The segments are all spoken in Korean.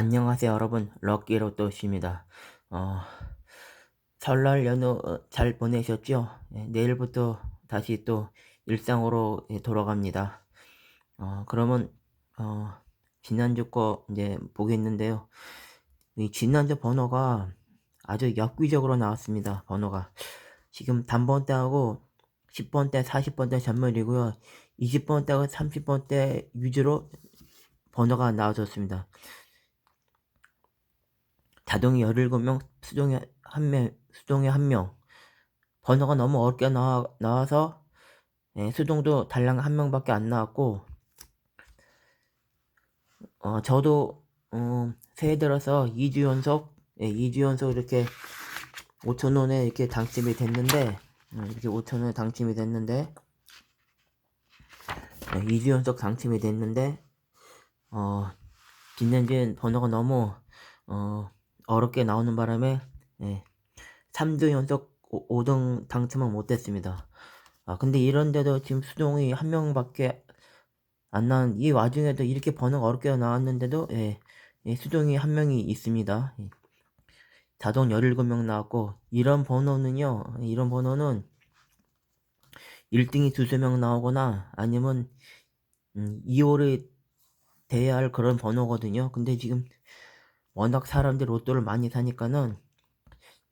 안녕하세요 여러분. 럭키로또씨입니다. 어, 설날 연휴 어, 잘 보내셨죠? 예, 내일부터 다시 또 일상으로 예, 돌아갑니다. 어, 그러면 어, 지난주 거 이제 보겠는데요. 이 지난주 번호가 아주 역기적으로 나왔습니다 번호가. 지금 단번대하고 10번대 40번대 전멸이고요. 20번대하고 30번대 위주로 번호가 나와줬습니다 자동이 17명, 수동이 한 명, 수동이 한 명. 번호가 너무 어렵게 나와, 나와서, 예, 수동도 달랑 한 명밖에 안 나왔고, 어, 저도, 음, 새해 들어서 2주 연속, 예, 2주 연속 이렇게 5천원에 이렇게 당첨이 됐는데, 음, 이렇게 5천원에 당첨이 됐는데, 예, 2주 연속 당첨이 됐는데, 어, 지난주엔 번호가 너무, 어, 어렵게 나오는 바람에 예, 3주 연속 5, 등 당첨은 못했습니다. 아 근데 이런데도 지금 수동이 한 명밖에 안 나온 이 와중에도 이렇게 번호가 어렵게 나왔는데도 예, 예, 수동이 한 명이 있습니다. 예. 자동 17명 나왔고 이런 번호는요 이런 번호는 1등이 두세 명 나오거나 아니면 음, 2월에 돼야 할 그런 번호거든요. 근데 지금 워낙 사람들이 로또를 많이 사니까는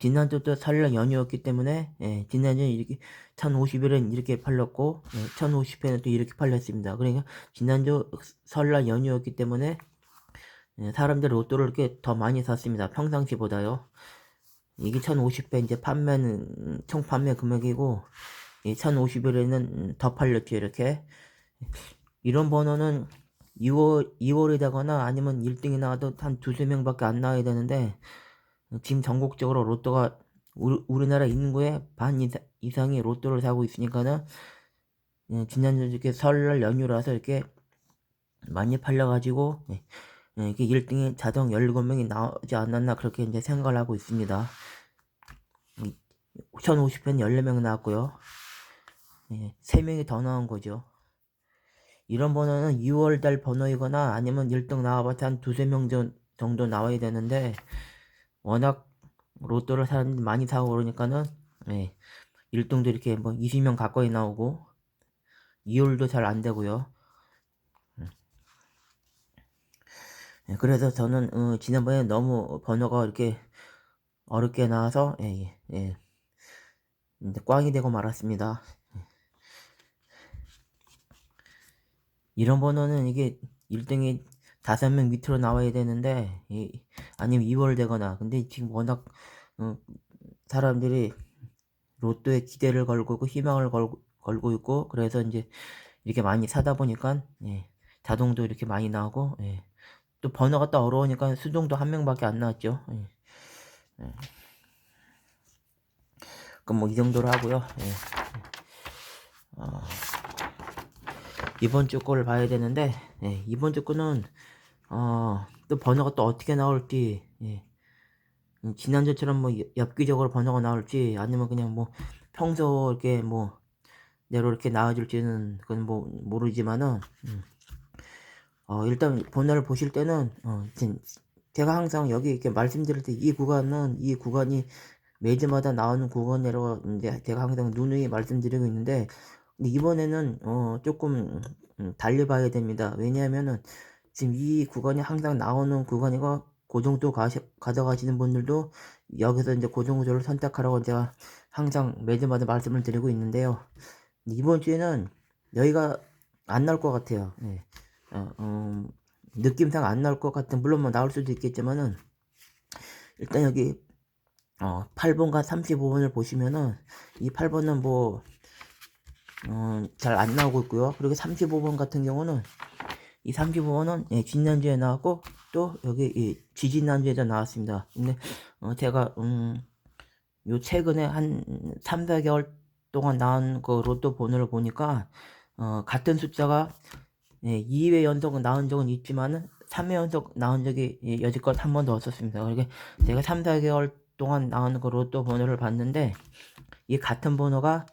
지난주도 설날 연휴였기 때문에 예, 지난주에 이렇게 1050일은 이렇게 팔렸고 예, 1050회는 또 이렇게 팔렸습니다. 그러니까 지난주 설날 연휴였기 때문에 예, 사람들이 로또를 이렇게 더 많이 샀습니다. 평상시보다요. 이게 1050회 이제 판매는 총 판매 금액이고 이 1050일에는 더 팔렸죠 이렇게 이런 번호는 2월, 2월이 되거나 아니면 1등이 나와도 한 두세 명밖에 안 나와야 되는데 지금 전국적으로 로또가 우리, 우리나라 인구의 반 이상, 이 로또를 사고 있으니까는 예, 지난주 이렇게 설날 연휴라서 이렇게 많이 팔려가지고 예, 예, 이게 1등이 자동 17명이 나오지 않았나 그렇게 이제 생각을 하고 있습니다. 1050편 14명 나왔고요. 예, 3명이 더 나온 거죠. 이런 번호는 2월달 번호이거나 아니면 1등 나와봤자 한 두세 명 정도 나와야 되는데 워낙 로또를 사람들이 많이 사고 그러니까는 네, 1등도 이렇게 뭐 20명 가까이 나오고 2월도 잘 안 되고요. 네, 그래서 저는 어, 지난번에 너무 번호가 이렇게 어렵게 나와서 예, 예, 예. 꽝이 되고 말았습니다. 이런 번호는 이게 1등이 5명 밑으로 나와야 되는데 이, 아니면 2월 되거나 근데 지금 워낙 어, 사람들이 로또에 기대를 걸고 있고 희망을 걸, 걸고 있고 그래서 이제 이렇게 많이 사다 보니까 예, 자동도 이렇게 많이 나오고 예, 또 번호가 또 어려우니까 수동도 한 명밖에 안 나왔죠 예, 예. 그럼 뭐 이 정도로 하고요 예. 어. 이번 주 거를 봐야 되는데 예, 이번 주 거는 어, 또 번호가 또 어떻게 나올지 예. 음, 지난주처럼 뭐 엽기적으로 번호가 나올지 아니면 그냥 뭐 평소 이렇게 뭐 내로 이렇게 나와줄지는 그건 뭐 모르지만은 음. 어, 일단 번호를 보실 때는 어, 제가 항상 여기 이렇게 말씀드릴 때 이 구간은 이 구간이 매주마다 나오는 구간이라고 이제 제가 항상 누누이 말씀드리고 있는데 이번에는 어 조금 음, 달려봐야 됩니다. 왜냐하면은 지금 이 구간이 항상 나오는 구간이고 고정도 가시, 가져가시는 분들도 여기서 이제 고정구조를 선택하라고 제가 항상 매주마다 말씀을 드리고 있는데요. 이번 주에는 여기가 안 나올 것 같아요. 네. 어, 어, 느낌상 안 나올 것 같은 물론 뭐 나올 수도 있겠지만은 일단 여기 어, 8번과 35번을 보시면은 이 8번은 뭐 어, 잘 안 나오고 있고요. 그리고 35번 같은 경우는 이 35번은 예, 지난주에 나왔고 또 여기 이 지지난주에도 나왔습니다. 근데 어, 제가 음, 요 최근에 한 3, 4개월 동안 나온 그 로또 번호를 보니까 어, 같은 숫자가 예, 2회 연속 나온 적은 있지만은 3회 연속 나온 적이 예, 여지껏 한 번도 없었습니다. 그러니까 제가 3, 4개월 동안 나온 그 로또 번호를 봤는데 이 같은 번호가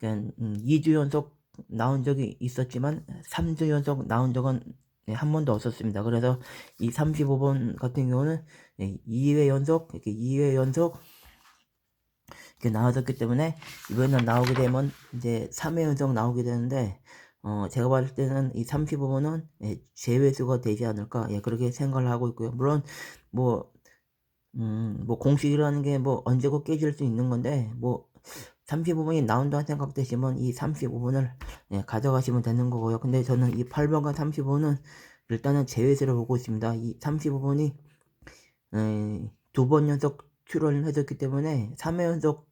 2주 음, 연속 나온 적이 있었지만 3주 연속 나온 적은 예, 한 번도 없었습니다. 그래서 이 35번 같은 경우는 예, 2회 연속 이렇게 2회 연속 이렇게 나왔었기 때문에 이번에 나오게 되면 이제 3회 연속 나오게 되는데 어 제가 봤을 때는 이 35번은 예, 제외수가 되지 않을까 예, 그렇게 생각을 하고 있고요. 물론 뭐 음, 뭐 공식이라는 게 뭐 언제고 깨질 수 있는 건데 뭐 35번이 나온다는 생각 되시면 이 35번을 예, 가져가시면 되는 거고요. 근데 저는 이 8번과 35번은 일단은 제외수를 보고 있습니다. 이 35번이 두 번 연속 출연을 해줬기 때문에 3회 연속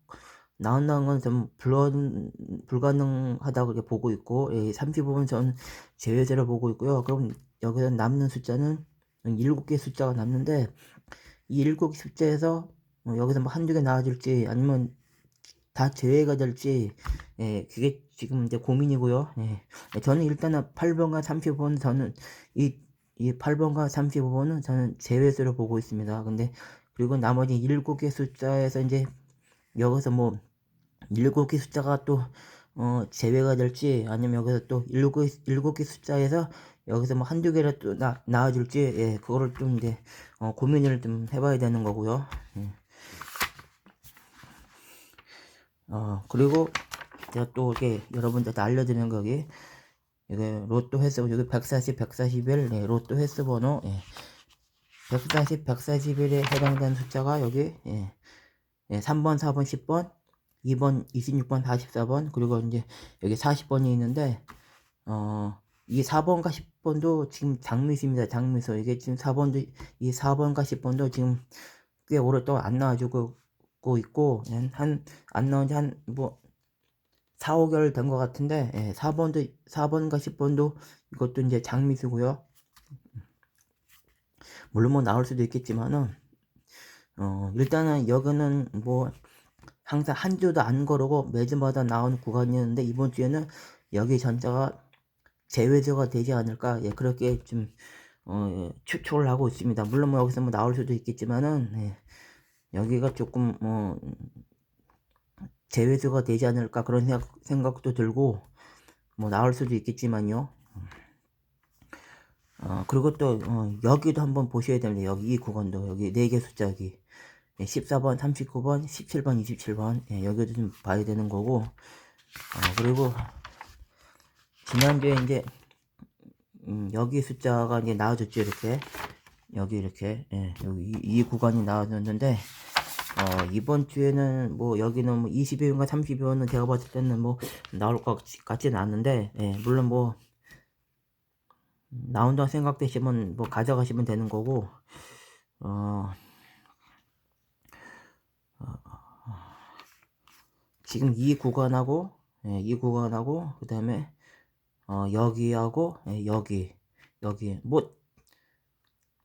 나온다는 건 좀 불가능, 불가능하다고 보고 있고 예, 35번 전 제외제를 보고 있고요. 그럼 여기서 남는 숫자는 7개 숫자가 남는데 이 7개 숫자에서 뭐 여기서 뭐 한두 개 나와줄지 아니면 다 제외가 될지 예, 그게 지금 이제 고민이고요. 예. 저는 일단은 8번과 35번 저는 이, 이 8번과 35번은 저는 제외수로 보고 있습니다. 근데 그리고 나머지 7개 숫자에서 이제 여기서 뭐 7개 숫자가 또 어, 제외가 될지 아니면 여기서 또 7개, 7개 숫자에서 여기서 뭐 한두 개를 또 나, 나와줄지 예, 그거를 좀 이제 어, 고민을 좀 해봐야 되는 거고요. 예. 어, 그리고 제가 또 이렇게 여러분들한테 알려드리는 거기 이게 로또 횟수 여기 140, 141 네, 로또 횟수 번호 예. 140, 141에 해당되는 숫자가 여기 예. 예, 3번, 4번, 10번, 2번, 26번, 44번 그리고 이제 여기 40번이 있는데 어, 이 4번과 10번도 지금 장미수입니다. 장미수 이게 지금 4번도 이 4번과 10번도 지금 꽤 오랫동안 안 나와주고 있고 한 안 나온 지 한 뭐 4, 5개월 된 것 같은데 예, 4번도 4번과 10번도 이것도 이제 장미수고요. 물론 뭐 나올 수도 있겠지만은 어 일단은 여기는 뭐 항상 한 주도 안 거르고 매주마다 나오는 구간이었는데 이번 주에는 여기 전자가 제외제가 되지 않을까 예 그렇게 좀 어, 예, 추측을 하고 있습니다. 물론 뭐 여기서 뭐 나올 수도 있겠지만은 예, 여기가 조금 뭐 제외수가 되지 않을까 그런 생각, 도 들고 뭐 나올 수도 있겠지만요. 어, 그리고 또 어, 여기도 한번 보셔야 됩니다. 여기 이 구간도 여기 4개 숫자 여기 14번, 39번, 17번, 27번 예, 여기도 좀 봐야 되는 거고 어, 그리고 지난주에 이제 음, 여기 숫자가 이제 나와줬죠 이렇게 여기 이렇게 예, 여기 이, 이 구간이 나와줬는데 어, 이번 주에는 뭐 여기는 뭐 20여인가 30여는 제가 봤을 때는 뭐 나올 것 같지는 않는데 예, 물론 뭐 나온다 생각되시면 뭐 가져가시면 되는 거고 어, 어 지금 이 구간하고 예, 이 구간하고 그 다음에 어, 여기하고 예, 여기 여기 뭐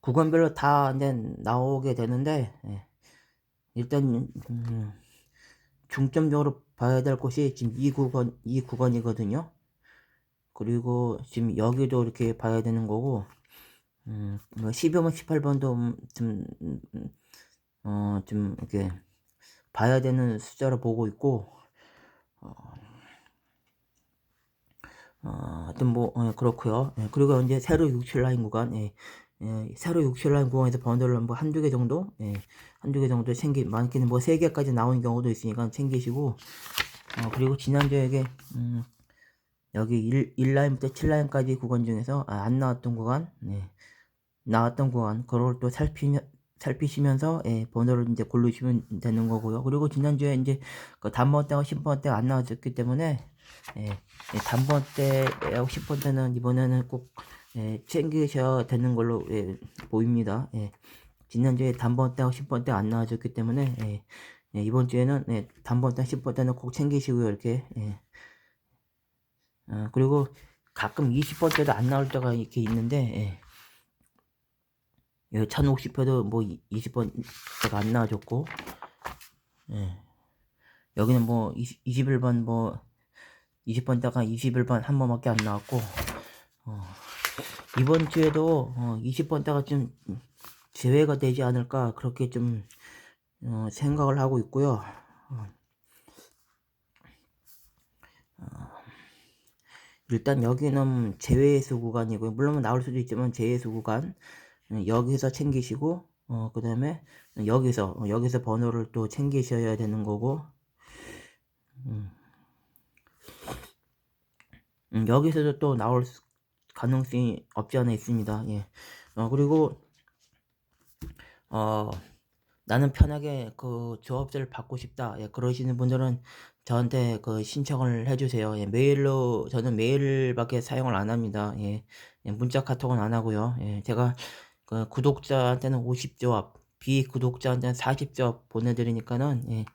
구간별로 다 이제 나오게 되는데 예. 일단 음, 중점적으로 봐야 될 곳이 지금 이 구간 이 구간이거든요. 그리고 지금 여기도 이렇게 봐야 되는 거고 음, 12번, 뭐 18번도 좀, 어, 좀 이렇게 봐야 되는 숫자로 보고 있고 어, 어, 하여튼 뭐 어, 그렇고요. 예, 그리고 이제 세로 67 라인 구간 예, 예, 새로 6칠 라인 구간에서 번들을 뭐 한두 개 정도, 예, 한두 개 정도 챙기, 많게는 뭐 세 개까지 나오는 경우도 있으니까 챙기시고, 어, 그리고 지난주에 음, 여기 1, 1라인부터 7라인까지 구간 중에서 아, 안 나왔던 구간, 네, 나왔던 구간, 그걸 또 살피면, 살피시면서 예, 번호를 이제 고르시면 되는 거고요. 그리고 지난주에 이제 그 단번 때하고 10번 때가 안 나와졌기 때문에 예, 예 단번 때하고 10번 때는 이번에는 꼭 예, 챙기셔야 되는 걸로 예, 보입니다. 예. 지난주에 단번 때하고 10번 때 안 나와줬기 때문에 예, 예, 이번 주에는 예, 단번 때 10번 때는 꼭 챙기시고요. 이렇게 예. 어, 그리고 가끔 20번 때도 안 나올 때가 이렇게 있는데 예. 1060회도 뭐 20번 때가 안 나와줬고 예. 여기는 뭐 20, 21번 뭐 20번 때가 21번 한 번밖에 안 나왔고 어. 이번 주에도 어, 20번 대가 좀 제외가 되지 않을까 그렇게 좀 어, 생각을 하고 있고요. 어, 어 일단 여기는 제외수 구간이고요. 물론 나올 수도 있지만 제외수 구간 음, 여기서 챙기시고 어 그 다음에 여기서 어, 여기서 번호를 또 챙기셔야 되는 거고 음. 음, 여기서도 또 나올 수- 가능성이 없지 않아 있습니다. 예. 어 그리고 어 나는 편하게 그 조합제를 받고 싶다. 예, 그러시는 분들은 저한테 그 신청을 해주세요. 예, 메일로 저는 메일밖에 사용을 안 합니다. 예, 예, 문자 카톡은 안 하고요. 예, 제가 그 구독자한테는 50조합, 비구독자한테는 40조합 보내드리니까는 예,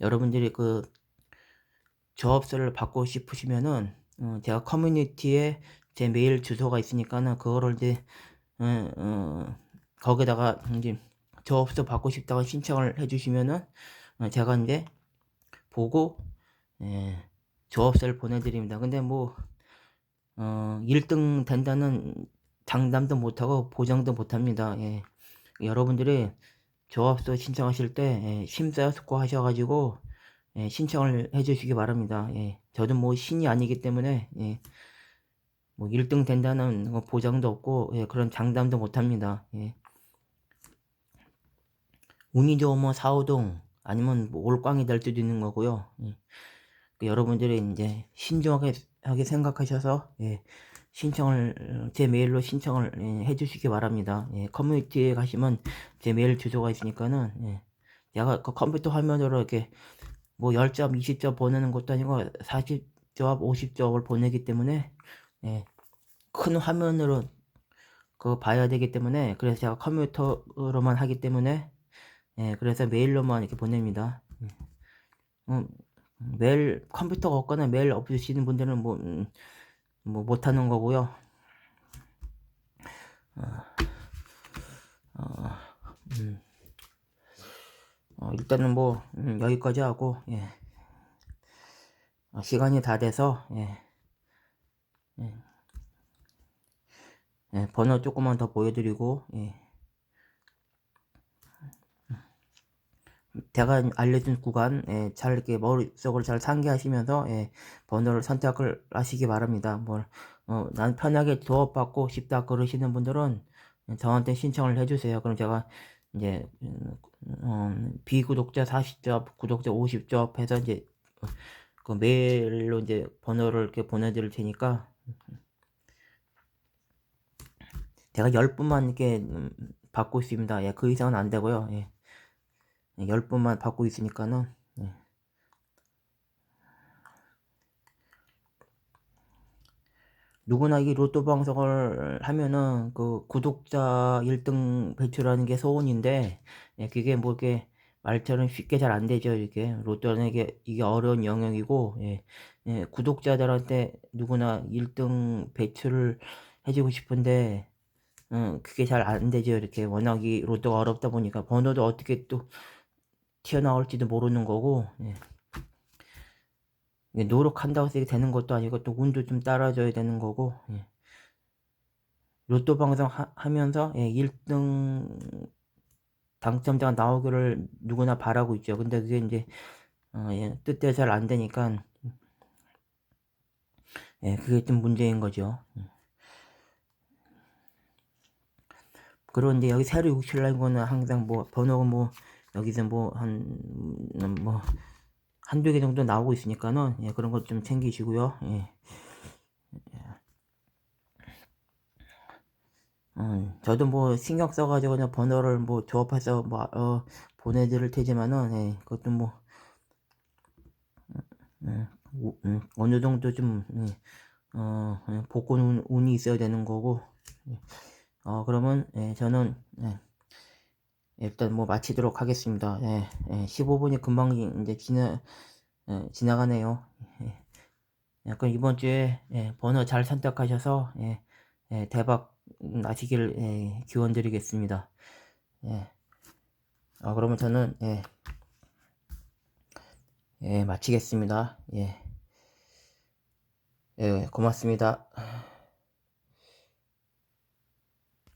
여러분들이 그 조합서를 받고 싶으시면은 어, 제가 커뮤니티에 제 메일 주소가 있으니까는 그거를 이제 어, 어, 거기다가 이제 조합서 받고 싶다고 신청을 해주시면은 어, 제가 이제 보고 예, 조합서를 보내드립니다. 근데 뭐 어, 1등 된다는 장담도 못하고 보장도 못합니다. 예. 여러분들이 조합서 신청하실 때 예, 심사숙고 하셔가지고 예, 신청을 해주시기 바랍니다. 예. 저도 뭐 신이 아니기 때문에 예, 뭐 1등 된다는 뭐 보장도 없고 예, 그런 장담도 못합니다. 예. 운이 좋으면 4, 5동 아니면 뭐 올꽝이 될 수도 있는 거고요. 예. 그 여러분들이 이제 신중하게 하게 생각하셔서 예, 신청을 어, 제 메일로 신청을 예, 해주시기 바랍니다. 예, 커뮤니티에 가시면 제 메일 주소가 있으니까는 예, 제가 그 컴퓨터 화면으로 이렇게 뭐 10점, 20점 보내는 것도 아니고 40점, 50점을 보내기 때문에 예, 큰 화면으로 그 봐야 되기 때문에 그래서 제가 컴퓨터로만 하기 때문에 예, 그래서 메일로만 이렇게 보냅니다. 예. 음, 메일 컴퓨터가 없거나 메일 없으시는 분들은 뭐, 음, 뭐 못하는 거고요. 어, 어, 음. 어, 일단은 뭐 음, 여기까지 하고 예. 어, 시간이 다 돼서 예. 예. 예, 번호 조금만 더 보여드리고 예. 제가 알려준 구간 예, 잘 이렇게 머릿속을 잘 상기하시면서 예, 번호를 선택을 하시기 바랍니다. 뭘, 어, 난 편하게 조업받고 싶다 그러시는 분들은 저한테 신청을 해주세요. 그럼 제가 이제 음, 음, 비구독자 40접, 구독자 50접 해서 이제 그 메일로 이제 번호를 이렇게 보내드릴 테니까 제가 10분만 이렇게 음, 받고 있습니다. 예, 그 이상은 안 되고요. 예. 10분만 받고 있으니까는 예. 누구나 이 로또 방송을 하면은 그 구독자 1등 배출하는 게 소원인데 예, 그게 뭐 이렇게 말처럼 쉽게 잘 안 되죠 이게 로또는 이게 이게 어려운 영역이고 예, 예, 구독자들한테 누구나 1등 배출을 해주고 싶은데 음, 그게 잘 안 되죠 이렇게 워낙 이 로또가 어렵다 보니까 번호도 어떻게 또 튀어나올지도 모르는 거고 예. 노력한다고 해서 되는 것도 아니고 또 운도 좀 따라줘야 되는 거고 예. 로또 방송 하, 면서 예, 1등 당첨자가 나오기를 누구나 바라고 있죠. 근데 그게 이제 어, 예, 뜻대로 잘 안 되니까 예, 그게 좀 문제인 거죠. 예. 그런데 여기 새로 67날 거는 항상 뭐 번호가 뭐 여기서 뭐 한 뭐 한두 개 정도 나오고 있으니까는 예, 그런 것 좀 챙기시고요. 예. 음, 저도 뭐 신경 써가지고 그냥 번호를 뭐 조합해서 뭐 어, 보내드릴 테지만은 예, 그것도 뭐 음, 음, 음, 어느 정도 좀 예, 어, 예, 복권 운, 운이 있어야 되는 거고 예. 어, 그러면 예, 저는 예, 일단 뭐 마치도록 하겠습니다. 예, 예, 15분이 금방 이제 지나 예, 지나가네요. 예. 예, 그럼 이번 주에 예, 번호 잘 선택하셔서 예, 예, 대박 나시기를 예, 기원드리겠습니다. 예. 아, 그러면 저는 예, 예, 마치겠습니다. 예. 예, 고맙습니다.